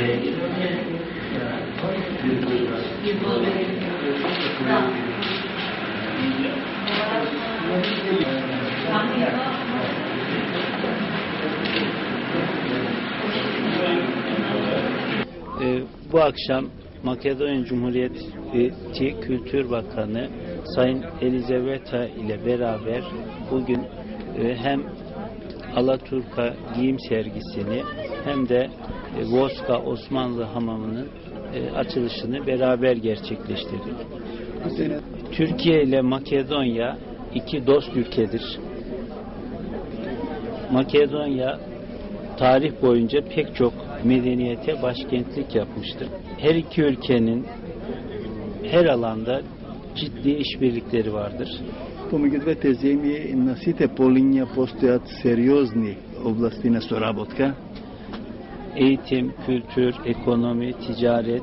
Ee, bu akşam Makedonya Cumhuriyeti Kültür Bakanı Sayın Elizaveta ile beraber bugün e, hem Alaturka giyim sergisini hem de e, Voska Osmanlı Hamamı'nın e, açılışını beraber gerçekleştirdik. Türkiye ile Makedonya iki dost ülkedir. Makedonya tarih boyunca pek çok medeniyete başkentlik yapmıştır. Her iki ülkenin her alanda ciddi işbirlikleri vardır. Помеѓу двете земји на сите полиња постојат сериозни области на соработка. Eğitim, kültür, ekonomi, ticaret,